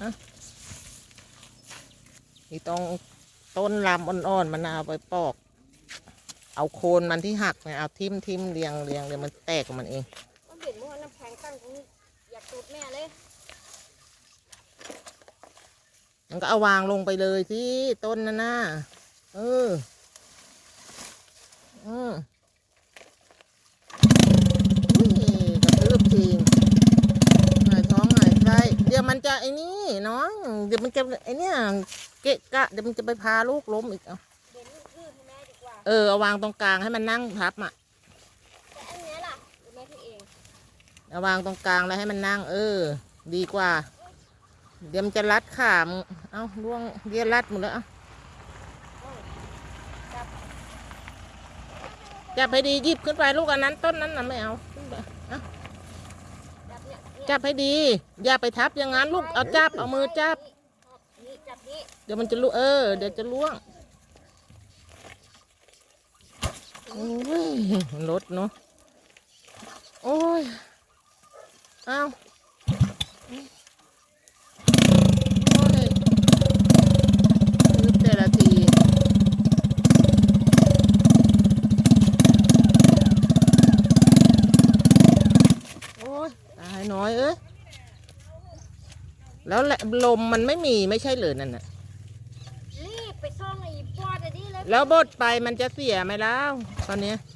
อะนี่ต้องต้นลำอ่อนๆมันเอาไปปอก เอาโคนมันที่หักเนี่ยเอาทิ่มทิมๆเรียงเรียงเดี๋ยวมันแตกของมันเองมันเห็นว่าน้ำแข็งตั้งตรงนี้อยากตูดแม่เลยมันก็เอาวางลงไปเลยสิต้นนั่นน่ะเอออืมอุ้ยกระทืบทีหายท้องหายไส้เดี๋ยวมันจะไอ้นี่ น้องเดี๋ยวมันจะไอ้เนี่ยเกะกะเดี๋ยวมันจะไปพาลูกล้มอีกเอาเห็นลูกพืชให้แม่ดีกว่า เออเอาวางตรงกลางให้มันนั่งทับอะแต่อันเนี้ยล่ะเดี๋ยวแม่ที่เอง เอาวางตรงกลางแล้วให้มันนั่ง เออ ดีกว่า เดี๋ยวมันจะรัดขามงเอาล่วงเดี๋ยวรัดหมดแล้วเอาจับจับให้ดีหยิบขึ้นไปลูกอันนั้นต้นนั้นน่ะไม่เอาขึ้นไปเอา จับเนี่ยเนี่ยจับให้ดี อย่าไปทับอย่างนั้นลูกเอาจับเอามือจับ นี่จับนี่เดี๋ยวมันจะล่วงเออ เดี๋ยวจะล่วงโอ้ยรถเนาะโอ้ย เอาโอ้ยคือแต่ละทีโอ้ยตายน้อยเอ้ยแล้วแหละลมมันไม่มีไม่ใช่เหรือนั่นน่ะรีบไปซ่องไอ้ปอดอันนี้เลย แล้วบดไปมันจะเสียไหมแล้วตอนเนี้ยเ